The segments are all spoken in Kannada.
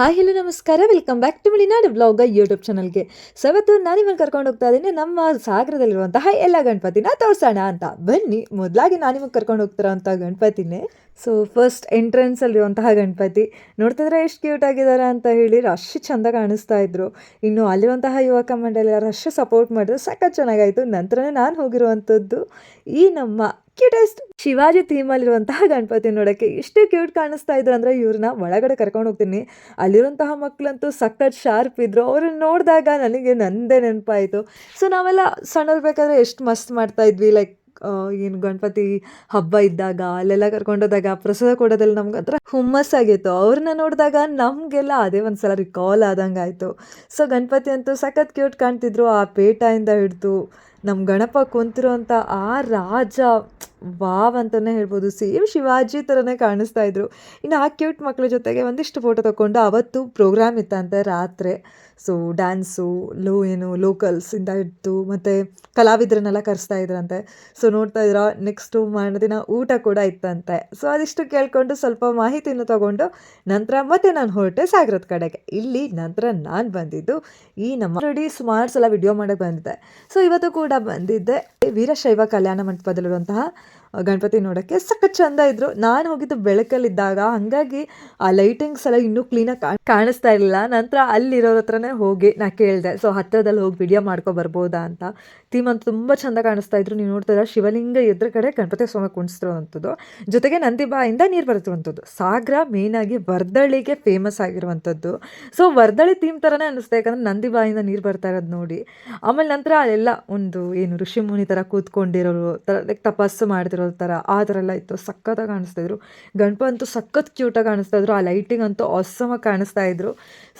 ಹಾಯ್ ಹಲೋ ನಮಸ್ಕಾರ. Welcome back to Malenadu vlog YouTube ಚಾನಲ್ಗೆ ಸೊ ಇವತ್ತು ನಾನಿವಾಗ ಕರ್ಕೊಂಡು ಹೋಗ್ತಾ ಇದ್ದೀನಿ. ನಮ್ಮ ಸಾಗರದಲ್ಲಿರುವಂತಹ ಎಲ್ಲ ಗಣಪತಿನ ತೋರಿಸೋಣ ಅಂತ. ಬನ್ನಿ, ಮೊದಲಾಗಿ ನಾನಿವಾಗ ಕರ್ಕೊಂಡು ಹೋಗ್ತಿರೋಂಥ ಗಣಪತಿನೇ. ಸೊ ಫಸ್ಟ್ ಎಂಟ್ರೆನ್ಸಲ್ಲಿರುವಂತಹ ಗಣಪತಿ. ನೋಡ್ತಿದ್ರೆ ಎಷ್ಟು ಕ್ಯೂಟ್ ಆಗಿದ್ದಾರೆ ಅಂತ ಹೇಳಿ ರಶ್ ಚಂದ ಕಾಣಿಸ್ತಾ ಇದ್ರು. ಇನ್ನು ಅಲ್ಲಿರುವಂತಹ ಯುವಕ ಮಂಡಳಿ ರಶ್ ಸಪೋರ್ಟ್ ಮಾಡಿದ್ರು. ಸಖತ್ ಚೆನ್ನಾಗಾಯಿತು. ನಂತರನೇ ನಾನು ಹೋಗಿರುವಂಥದ್ದು ಈ ನಮ್ಮ ಕ್ಯೂಟೆಸ್ಟ್ ಶಿವಾಜಿ ಥೀಮಲ್ಲಿರುವಂತಹ ಗಣಪತಿ ನೋಡೋಕ್ಕೆ ಎಷ್ಟು ಕ್ಯೂಟ್ ಕಾಣಿಸ್ತಾ ಇದ್ರು ಅಂದರೆ ಇವ್ರನ್ನ ಒಳಗಡೆ ಕರ್ಕೊಂಡು ಹೋಗ್ತೀನಿ. ಅಲ್ಲಿರುವಂತಹ ಮಕ್ಕಳಂತೂ ಸಖತ್ ಶಾರ್ಪ್ ಇದ್ರು. ಅವ್ರನ್ನ ನೋಡಿದಾಗ ನನಗೆ ನಂದೇ ನೆನಪಾಯಿತು. ಸೊ ನಾವೆಲ್ಲ ಸಣ್ಣವ್ರು ಎಷ್ಟು ಮಸ್ತ್ ಮಾಡ್ತಾ ಇದ್ವಿ ಲೈಕ್ ಏನು ಗಣಪತಿ ಹಬ್ಬ ಇದ್ದಾಗ, ಅಲ್ಲೆಲ್ಲ ಕರ್ಕೊಂಡೋದಾಗ ಪ್ರಸಾದ ಕೊಡೋದಲ್ಲಿ ನಮ್ಗೆ ಹತ್ರ ಹುಮ್ಮಸ್ಸಾಗಿತ್ತು ಅವ್ರನ್ನ ನೋಡಿದಾಗ ನಮಗೆಲ್ಲ ಅದೇ ಒಂದು ಸಲ ರಿಕಾಲ್ ಆದಂಗೆ ಆಯಿತು. ಸೊ ಗಣಪತಿ ಅಂತೂ ಸಖತ್ ಕ್ಯೂಟ್ ಕಾಣ್ತಿದ್ರು. ಆ ಪೇಟಾಯಿಂದ ಹಿಡಿದು ನಮ್ಮ ಗಣಪ ಕುಂತಿರುವಂಥ ಆ ರಾಜ ವಾವ್ ಅಂತಲೇ ಹೇಳ್ಬೋದು. ಸೇಮ್ ಶಿವಾಜಿ ಥರನೇ ಕಾಣಿಸ್ತಾ ಇದ್ರು. ಇನ್ನು ಆ ಕ್ಯೂಟ್ ಮಕ್ಕಳ ಜೊತೆಗೆ ಒಂದಿಷ್ಟು ಫೋಟೋ ತಗೊಂಡು ಅವತ್ತು ಪ್ರೋಗ್ರಾಮ್ ಇತ್ತಂತೆ ರಾತ್ರಿ. ಸೊ ಡ್ಯಾನ್ಸು ಲೋ ಏನು ಲೋಕಲ್ಸಿಂದ ಇತ್ತು ಮತ್ತು ಕಲಾವಿದರನ್ನೆಲ್ಲ ಕರೆಸ್ತಾ ಇದ್ರಂತೆ. ಸೊ ನೋಡ್ತಾ ಇದ್ರ ನೆಕ್ಸ್ಟು ದಿನ ಊಟ ಕೂಡ ಇತ್ತಂತೆ. ಸೊ ಅದಿಷ್ಟು ಕೇಳಿಕೊಂಡು ಸ್ವಲ್ಪ ಮಾಹಿತಿಯನ್ನು ತಗೊಂಡು ನಂತರ ಮತ್ತೆ ನಾನು ಹೊರಟೆ ಸಾಗರದ ಕಡೆಗೆ. ಇಲ್ಲಿ ನಂತರ ನಾನು ಬಂದಿದ್ದು ಈ ನಮ್ಮ ರೆಡಿ ಸುಮಾರು ಸಲ ವಿಡಿಯೋ ಮಾಡೋಕ್ಕೆ ಬಂದಿದ್ದೆ. ಸೊ ಇವತ್ತು ಕೂಡ ಬಂದಿದ್ದೆ ವೀರಶೈವ ಕಲ್ಯಾಣ ಮಂಟಪದಲ್ಲಿರುವಂತಹ ಗಣಪತಿ ನೋಡೋಕ್ಕೆ ಸಖತ್ ಚಂದ ಇದ್ರು. ನಾನು ಹೋಗಿದ್ದು ಬೆಳಕಲ್ಲಿದ್ದಾಗ, ಹಾಗಾಗಿ ಆ ಲೈಟಿಂಗ್ಸ್ ಎಲ್ಲ ಇನ್ನೂ ಕ್ಲೀನಾಗಿ ಕಾಣಿಸ್ತಾ ಇರಲಿಲ್ಲ. ನಂತರ ಅಲ್ಲಿರೋರ ಹತ್ರನೇ ಹೋಗಿ ನಾ ಕೇಳಿದೆ ಸೊ ಹತ್ತಿರದಲ್ಲಿ ಹೋಗಿ ವಿಡಿಯೋ ಮಾಡ್ಕೊ ಬರ್ಬೋದಾ? ಅಂತ. ಥೀಮ್ ಅಂತ ತುಂಬ ಚಂದ ಕಾಣಿಸ್ತಾ ಇದ್ರು. ನೀವು ನೋಡ್ತಾ ಶಿವಲಿಂಗ ಎದುರು ಕಡೆ ಗಣಪತಿ ಸ್ವಾಮಿ ಕುಣಿಸ್ತಿರುವಂಥದ್ದು ಜೊತೆಗೆ ನಂದಿಬಾಯಿಂದ ನೀರು ಬರ್ತಿರುವಂಥದ್ದು ಸಾಗರ ಮೇಯ್ನಾಗಿ ವರ್ದಳಿಗೆ ಫೇಮಸ್ ಆಗಿರುವಂಥದ್ದು. ಸೊ ವರ್ದಳಿ ಥೀಮ್ ಥರನೇ ಅನ್ನಿಸ್ತಾ ಯಾಕಂದ್ರೆ ನಂದಿಬಾಯಿಂದ ನೀರು ಬರ್ತಾ ಇರೋದು ನೋಡಿ. ಆಮೇಲೆ ನಂತರ ಅಲ್ಲೆಲ್ಲ ಒಂದು ಏನು ಋಷಿ ಮುನಿ ಥರ ಕೂತ್ಕೊಂಡಿರೋರು ಥರ ಲೈಕ್ ತಪಸ್ಸು ಮಾಡ್ತಿರೋ ಥರ ಆ ಥರ ಎಲ್ಲ ಇತ್ತು. ಸಖತ್ತಾಗಿ ಕಾಣಿಸ್ತಾ ಇದ್ರು. ಗಣಪ ಅಂತೂ ಸಖತ್ ಕ್ಯೂಟಾಗಿ ಕಾಣಿಸ್ತಾ ಇದ್ರು. ಆ ಲೈಟಿಂಗ್ ಅಂತೂ ಆಸಮಾಗಿ ಕಾಣಿಸ್ತಾ ಇದ್ರು.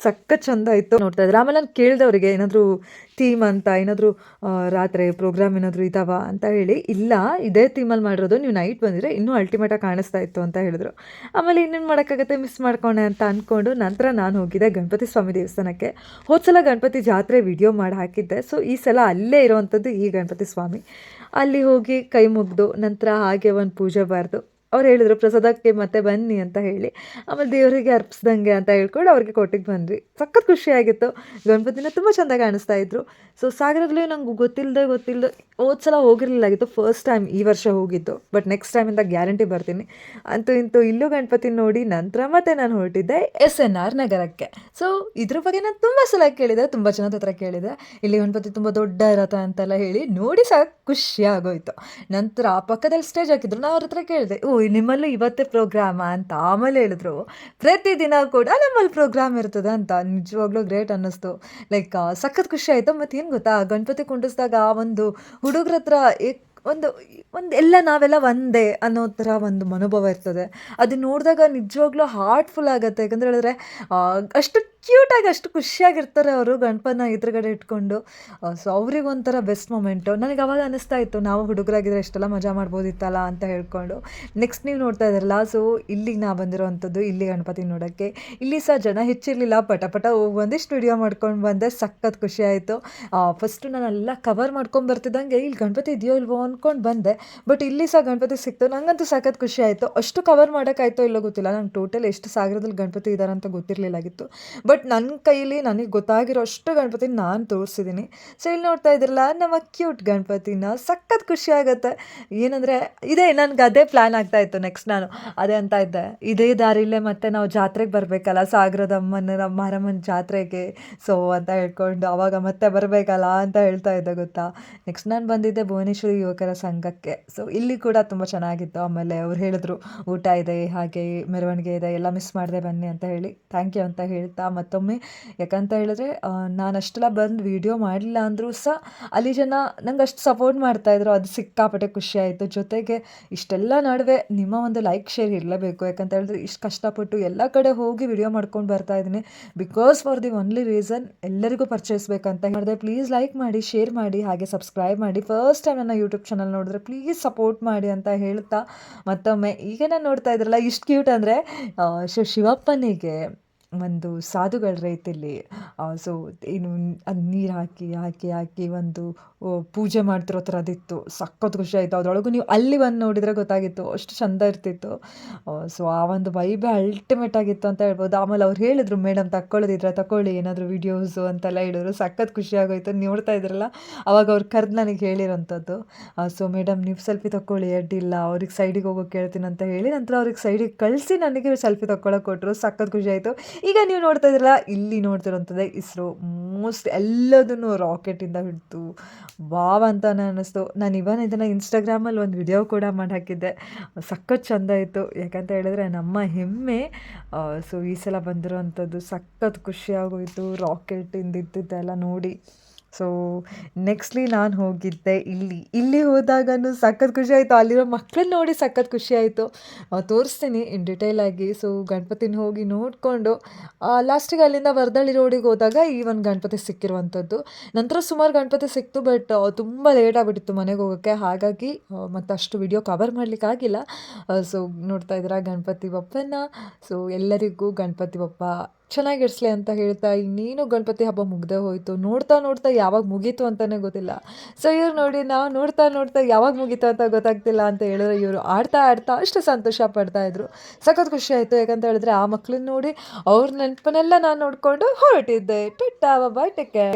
ಸಖತ್ ಚಂದ ಇತ್ತು. ನೋಡ್ತಾ ಇದ್ರು. ಆಮೇಲೆ ನಾನು ಕೇಳಿದವರಿಗೆ ಏನಾದರೂ ಥೀಮ್ ಅಂತ ಏನಾದರೂ ರಾತ್ರಿ ಪ್ರೋಗ್ರಾಮ್ ಏನಾದರೂ ಇದಾವ ಅಂತ ಹೇಳಿ, ಇಲ್ಲ, ಇದೇ ಥೀಮಲ್ಲಿ ಮಾಡಿರೋದು, ನೀವು ನೈಟ್ ಬಂದಿದ್ರೆ ಇನ್ನೂ ಅಲ್ಟಿಮೇಟಾಗಿ ಕಾಣಿಸ್ತಾ ಇತ್ತು ಅಂತ ಹೇಳಿದ್ರು. ಆಮೇಲೆ ಇನ್ನೇನು ಮಾಡೋಕ್ಕಾಗತ್ತೆ ಮಿಸ್ ಮಾಡ್ಕೊಂಡೆ ಅಂತ ಅಂದ್ಕೊಂಡು ನಂತರ ನಾನು ಹೋಗಿದ್ದೆ ಗಣಪತಿ ಸ್ವಾಮಿ ದೇವಸ್ಥಾನಕ್ಕೆ. ಹೋದ ಸಲ ಗಣಪತಿ ಜಾತ್ರೆ ವಿಡಿಯೋ ಮಾಡಿ ಹಾಕಿದ್ದೆ. ಸೊ ಈ ಸಲ ಅಲ್ಲೇ ಇರೋವಂಥದ್ದು ಈ ಗಣಪತಿ ಸ್ವಾಮಿ. ಅಲ್ಲಿ ಹೋಗಿ ಕೈ ಮುಗಿದು ನಂತರ ಹಾಗೆ ಒಂದು ಪೂಜೆ ಬಾರ್ದು ಅವ್ರು ಹೇಳಿದ್ರು, ಪ್ರಸಾದಕ್ಕೆ ಮತ್ತೆ ಬನ್ನಿ ಅಂತ ಹೇಳಿ. ಆಮೇಲೆ ದೇವರಿಗೆ ಅರ್ಪಿಸ್ದಂಗೆ ಅಂತ ಹೇಳ್ಕೊಂಡು ಅವ್ರಿಗೆ ಕೊಟ್ಟಿಗೆ ಬಂದ್ವಿ. ಸಖತ್ ಖುಷಿಯಾಗಿತ್ತು ಗಣಪತಿನ ತುಂಬ ಚೆಂದ ಕಾಣಿಸ್ತಾ ಇದ್ರು. ಸೊ ಸಾಗರದಲ್ಲಿ ನಂಗೆ ಗೊತ್ತಿಲ್ಲದೆ ಗೊತ್ತಿಲ್ಲದೆ ಹೋದ ಸಲ ಹೋಗಿರಲಿಲ್ಲಾಗಿತ್ತು ಫಸ್ಟ್ ಟೈಮ್ ಈ ವರ್ಷ ಹೋಗಿದ್ದು. ಬಟ್ ನೆಕ್ಸ್ಟ್ ಟೈಮಿಂದ ಗ್ಯಾರಂಟಿ ಬರ್ತೀನಿ. ಅಂತೂ ಇಂತೂ ಇಲ್ಲೂ ಗಣಪತಿ ನೋಡಿ, ನಂತರ ಮತ್ತೆ ನಾನು ಹೊರಟಿದ್ದೆ ಎಸ್ ಎನ್ ಆರ್ ನಗರಕ್ಕೆ. ಸೊ ಇದ್ರ ಬಗ್ಗೆ ನಾನು ತುಂಬ ಸಲ ಕೇಳಿದೆ, ತುಂಬ ಜನದ ಹತ್ರ ಕೇಳಿದೆ. ಇಲ್ಲಿ ಗಣಪತಿ ತುಂಬ ದೊಡ್ಡ ರಥ ಅಂತೆಲ್ಲ ಹೇಳಿ ನೋಡಿ ಸಾಕು ಖುಷಿ ಆಗೋಯ್ತು. ನಂತರ ಆ ಪಕ್ಕದಲ್ಲಿ ಸ್ಟೇಜ್ ಹಾಕಿದ್ರು, ನಾನು ಅವ್ರ ಹತ್ರ ಕೇಳಿದೆ, ಓ ನಿಮ್ಮಲ್ಲೂ ಇವತ್ತೇ ಪ್ರೋಗ್ರಾಮ ಅಂತ ಆಮೇಲೆ ಹೇಳಿದ್ರು. ಪ್ರತಿದಿನ ಕೂಡ ನಮ್ಮಲ್ಲಿ ಪ್ರೋಗ್ರಾಮ್ ಇರ್ತದೆ ಅಂತ ನಿಜವಾಗ್ಲೂ ಗ್ರೇಟ್ ಅನ್ನಿಸ್ತು. ಲೈಕ್ ಸಖತ್ ಖುಷಿ ಆಯಿತು. ಮತ್ತು ಏನು ಗೊತ್ತಾ? ಗಣಪತಿ ಕುಂಡಿಸಿದಾಗ ಒಂದು ಹುಡುಗ್ರ ಹತ್ರ ಒಂದು ಒಂದು ಎಲ್ಲ ನಾವೆಲ್ಲ ಒಂದೇ ಅನ್ನೋ ಥರ ಒಂದು ಮನೋಭಾವ ಇರ್ತದೆ. ಅದು ನೋಡಿದಾಗ ನಿಜವಾಗ್ಲೂ ಹಾರ್ಟ್ಫುಲ್ ಆಗುತ್ತೆ. ಯಾಕಂದ್ರೆ ಹೇಳಿದ್ರೆ ಅಷ್ಟು ಕ್ಯೂಟಾಗಿ ಅಷ್ಟು ಖುಷಿಯಾಗಿರ್ತಾರೆ ಅವರು ಗಣಪನ ಎದುರುಗಡೆ ಇಟ್ಕೊಂಡು. ಸೊ ಅವ್ರಿಗೆ ಒಂಥರ ಬೆಸ್ಟ್ ಮೂಮೆಂಟು ನನಗೆ ಅವಾಗ ಅನ್ನಿಸ್ತಾ ಇತ್ತು, ನಾವು ಹುಡುಗರಾಗಿದ್ರೆ ಎಷ್ಟೆಲ್ಲ ಮಜಾ ಮಾಡ್ಬೋದಿತ್ತಲ್ಲ ಅಂತ ಹೇಳ್ಕೊಂಡು. ನೆಕ್ಸ್ಟ್ ನೀವು ನೋಡ್ತಾ ಇದ್ದಾರಲ್ಲ ಸೊ ಇಲ್ಲಿಗೆ ನಾ ಬಂದಿರೋವಂಥದ್ದು, ಇಲ್ಲಿ ಗಣಪತಿ ನೋಡೋಕ್ಕೆ. ಇಲ್ಲಿ ಸಹ ಜನ ಹೆಚ್ಚಿರಲಿಲ್ಲ, ಪಟ ಪಟ ಒಂದಿಷ್ಟು ವಿಡಿಯೋ ಮಾಡ್ಕೊಂಡು ಬಂದೆ, ಸಖತ್ ಖುಷಿ ಆಯಿತು. ಫಸ್ಟು ನಾನೆಲ್ಲ ಕವರ್ ಮಾಡ್ಕೊಂಡು ಬರ್ತಿದ್ದಂಗೆ, ಇಲ್ಲಿ ಗಣಪತಿ ಇದೆಯೋ ಇಲ್ವೋ ಅಂದ್ಕೊಂಡು ಬಂದೆ. ಬಟ್ ಇಲ್ಲಿ ಸಹ ಗಣಪತಿ ಸಿಕ್ತು. ನನಗಂತೂ ಸಖತ್ ಖುಷಿ ಆಯಿತು. ಅಷ್ಟು ಕವರ್ ಮಾಡೋಕ್ಕಾಯ್ತೋ ಇಲ್ಲೋ ಗೊತ್ತಿಲ್ಲ. ನಂಗೆ ಟೋಟಲ್ ಎಷ್ಟು ಸಾಗರದಲ್ಲಿ ಗಣಪತಿ ಇದ್ದಾರೆ ಅಂತ ಗೊತ್ತಿರಲಿಲ್ಲಾಗಿತ್ತು. ಬಟ್ ನನ್ನ ಕೈಲಿ ನನಗೆ ಗೊತ್ತಾಗಿರೋ ಅಷ್ಟು ಗಣಪತಿ ನಾನು ತೋರಿಸಿದ್ದೀನಿ ಸೊ ಇಲ್ಲಿ ನೋಡ್ತಾ ಇದ್ರಲ್ಲ ನಮ್ಮ ಕ್ಯೂಟ್ ಗಣಪತಿನ ಸಖತ್ ಖುಷಿ ಆಗುತ್ತೆ. ಏನಂದರೆ, ಇದೇ, ನನಗೆ ಅದೇ ಪ್ಲ್ಯಾನ್ ಆಗ್ತಾ ಇತ್ತು ನೆಕ್ಸ್ಟ್ ನಾನು. ಅದೇ ಅಂತ ಇದ್ದೆ. ಇದೇ ದಾರಿಲೇ ಮತ್ತೆ ನಾವು ಜಾತ್ರೆಗೆ ಬರಬೇಕಲ್ಲ, ಸಾಗರದ ಅಮ್ಮನ, ಮಾರಮ್ಮನ ಜಾತ್ರೆಗೆ. ಸೊ ಅಂತ ಹೇಳ್ಕೊಂಡು ಅವಾಗ ಮತ್ತೆ ಬರಬೇಕಲ್ಲ ಅಂತ ಹೇಳ್ತಾ ಇದ್ದೆ ಗೊತ್ತಾ? ನೆಕ್ಸ್ಟ್ ನಾನು ಬಂದಿದ್ದೆ ಭುವನೇಶ್ವರಿ ಯುವಕರ ಸಂಘಕ್ಕೆ. ಸೊ ಇಲ್ಲಿ ಕೂಡ ತುಂಬ ಚೆನ್ನಾಗಿತ್ತು. ಆಮೇಲೆ ಅವ್ರು ಹೇಳಿದ್ರು, ಊಟ ಇದೆ, ಹಾಗೆ ಮೆರವಣಿಗೆ ಇದೆ, ಎಲ್ಲ ಮಿಸ್ ಮಾಡಿದೆ ಬನ್ನಿ ಅಂತ ಹೇಳಿ. ಥ್ಯಾಂಕ್ ಯು ಅಂತ ಹೇಳ್ತಾ ಮತ್ತೊಮ್ಮೆ. ಯಾಕಂತ ಹೇಳಿದ್ರೆ ನಾನು ಅಷ್ಟೆಲ್ಲ ಬಂದು ವೀಡಿಯೋ ಮಾಡಲಿಲ್ಲ ಅಂದರೂ ಸಹ ಅಲ್ಲಿ ಜನ ನಂಗೆ ಅಷ್ಟು ಸಪೋರ್ಟ್ ಮಾಡ್ತಾಯಿದ್ರು ಅದು ಸಿಕ್ಕಾಪಟ್ಟೆ ಖುಷಿ ಆಯಿತು. ಜೊತೆಗೆ ಇಷ್ಟೆಲ್ಲ ನಡುವೆ ನಿಮ್ಮ ಒಂದು ಲೈಕ್ ಶೇರ್ ಇರಲೇಬೇಕು. ಯಾಕಂತ ಹೇಳಿದ್ರೆ ಇಷ್ಟು ಕಷ್ಟಪಟ್ಟು ಎಲ್ಲ ಕಡೆ ಹೋಗಿ ವಿಡಿಯೋ ಮಾಡ್ಕೊಂಡು ಬರ್ತಾ ಇದ್ದೀನಿ. Because for the only reason ಎಲ್ಲರಿಗೂ ಪರ್ಚೇಸ್ಬೇಕಂತ ಹೇಳಿದೆ. ಪ್ಲೀಸ್ ಲೈಕ್ ಮಾಡಿ ಶೇರ್ ಮಾಡಿ, ಹಾಗೆ ಸಬ್ಸ್ಕ್ರೈಬ್ ಮಾಡಿ. ಫಸ್ಟ್ ಟೈಮ್ ನನ್ನ ಯೂಟ್ಯೂಬ್ ಚಾನಲ್ ನೋಡಿದ್ರೆ ಪ್ಲೀಸ್ ಸಪೋರ್ಟ್ ಮಾಡಿ ಅಂತ ಹೇಳ್ತಾ ಮತ್ತೊಮ್ಮೆ ಈಗ ನಾನು ನೋಡ್ತಾ ಇದ್ರಲ್ಲ ಇಷ್ಟು ಕ್ಯೂಟ್ ಅಂದರೆ ಶಿವಪ್ಪನಿಗೆ ಒಂದು ಸಾಧುಗಳ ರೀತಿಲಿ ಸೊ ಏನು ಅದು ನೀರು ಹಾಕಿ ಹಾಕಿ ಹಾಕಿ ಒಂದು ಪೂಜೆ ಮಾಡ್ತಿರೋ ಥರದಿತ್ತು ಸಖತ್ ಖುಷಿ ಆಯಿತು. ಅದ್ರೊಳಗೂ ನೀವು ಅಲ್ಲಿ ಬಂದು ನೋಡಿದರೆ ಗೊತ್ತಾಗಿತ್ತು. ಅಷ್ಟು ಚಂದ ಇರ್ತಿತ್ತು. ಸೊ, ಆ ಒಂದು ವೈಬೇ ಅಲ್ಟಿಮೇಟ್ ಆಗಿತ್ತು ಅಂತ ಹೇಳ್ಬೋದು. ಆಮೇಲೆ ಅವ್ರು ಹೇಳಿದ್ರು, ಮೇಡಮ್, ತಕ್ಕೊಳ್ಳೋದಿದ್ರೆ ತಗೊಳ್ಳಿ ಏನಾದರೂ ವೀಡಿಯೋಸು ಅಂತೆಲ್ಲ ಹೇಳಿದ್ರು. ಸಖತ್ ಖುಷಿ ಆಗೋಯ್ತು. ನೋಡ್ತಾ ಇದ್ರಲ್ಲ? ಅವಾಗ ಅವ್ರು ಕರೆದು ನನಗೆ ಹೇಳಿರೋಂಥದ್ದು. ಸೊ, ಮೇಡಮ್, ನೀವು ಸೆಲ್ಫಿ ತಗೊಳ್ಳಿ ಅಡ್ಡಿಲ್ಲ ಅವ್ರಿಗೆ ಸೈಡಿಗೆ ಹೋಗೋಕೆ ಕೇಳ್ತೀನಿ ಅಂತ ಹೇಳಿ ನಂತರ ಅವ್ರಿಗೆ ಸೈಡಿಗೆ ಕಳಿಸಿ ನನಗೆ ಸೆಲ್ಫಿ ತಗೊಳ್ಳೋಕೆ ಕೊಟ್ಟರು ಸಖತ್ ಖುಷಿ ಆಯಿತು. ಈಗ ನೀವು ನೋಡ್ತಾ ಇದ್ರಲ್ಲ, ಇಲ್ಲಿ ನೋಡ್ತಿರೋಂಥದ್ದೇ ಇಸ್ರೋ. ಮೋಸ್ಟ್ ಎಲ್ಲದನ್ನು ರಾಕೆಟಿಂದ ಹಿಡಿದು ವಾವ್ ಅಂತಾನೆ ಅನ್ನಿಸ್ತು. ನಾನು ಇವನ್ ಇದನ್ನು ಇನ್ಸ್ಟಾಗ್ರಾಮಲ್ಲಿ ಒಂದು ವಿಡಿಯೋ ಕೂಡ ಮಾಡಿ ಹಾಕಿದ್ದೆ ಸಖತ್ ಚಂದ ಇತ್ತು. ಯಾಕಂತ ಹೇಳಿದ್ರೆ ನಮ್ಮ ಹೆಮ್ಮೆ ಸೊ ಈ ಸಲ ಬಂದಿರೋವಂಥದ್ದು ಸಖತ್ ಖುಷಿಯಾಗೋಯಿತು. ರಾಕೆಟ್ ರಾಕೆಟಿಂದ ಇದ್ದಿದ್ದೆಲ್ಲ ನೋಡಿ. ಸೊ ನೆಕ್ಸ್ಟ್ಲಿ ನಾನು ಹೋಗಿದ್ದೆ ಇಲ್ಲಿ. ಇಲ್ಲಿ ಹೋದಾಗಲೂ ಸಖತ್ ಖುಷಿ ಆಯಿತು. ಅಲ್ಲಿರೋ ಮಕ್ಕಳನ್ನ ನೋಡಿ ಸಖತ್ ಖುಷಿ ಆಯಿತು. ತೋರಿಸ್ತೀನಿ ಇನ್ ಡಿಟೇಲ್ ಆಗಿ. ಸೊ ಗಣಪತಿನ ಹೋಗಿ ನೋಡಿಕೊಂಡು ಲಾಸ್ಟಿಗೆ ಅಲ್ಲಿಂದ ವರದಳ್ಳಿ ರೋಡಿಗೆ ಹೋದಾಗ ಈ ಒಂದು ಗಣಪತಿ ಸಿಕ್ಕಿರುವಂಥದ್ದು ನಂತರ ಸುಮಾರು ಗಣಪತಿ ಸಿಕ್ತು ಬಟ್ ತುಂಬ ಲೇಟ್ ಆಗಿಬಿಟ್ಟಿತ್ತು ಮನೆಗೆ ಹೋಗೋಕ್ಕೆ. ಹಾಗಾಗಿ ಮತ್ತು ಅಷ್ಟು ವಿಡಿಯೋ ಕವರ್ ಮಾಡಲಿಕ್ಕಾಗಿಲ್ಲ ಸೊ ನೋಡ್ತಾ ಇದ್ದೀರಾ ಗಣಪತಿ ಬಪ್ಪನ ಸೊ ಎಲ್ಲರಿಗೂ ಗಣಪತಿ ಬಪ್ಪ ಚೆನ್ನಾಗಿರ್ಸ್ಲಿ ಅಂತ ಹೇಳ್ತಾ ಇನ್ನೇನು ಗಣಪತಿ ಹಬ್ಬ ಮುಗ್ದೇ ಹೋಯಿತು, ನೋಡ್ತಾ ನೋಡ್ತಾ ಯಾವಾಗ ಮುಗೀತು ಅಂತಲೇ ಗೊತ್ತಿಲ್ಲ. ಸೊ ಇವ್ರು ನೋಡಿ, ನಾವು ನೋಡ್ತಾ ನೋಡ್ತಾ ಯಾವಾಗ ಮುಗೀತು ಅಂತ ಗೊತ್ತಾಗ್ತಿಲ್ಲ ಅಂತ ಹೇಳಿದ್ರೆ ಇವರು ಆಡ್ತಾ ಆಡ್ತಾ ಅಷ್ಟು ಸಂತೋಷ ಪಡ್ತಾ ಇದ್ರು. ಸಖತ್ ಖುಷಿ ಆಯಿತು. ಯಾಕಂತ ಹೇಳಿದ್ರೆ ಆ ಮಕ್ಳನ್ನ ನೋಡಿ ಅವ್ರ ನೆನಪನ್ನೆಲ್ಲ ನಾನು ನೋಡಿಕೊಂಡು ಹೊರಟಿದ್ದೆ. ಟಿಟ್ಟ ಬಾಯ್ ಟೆಕ್ಕೆ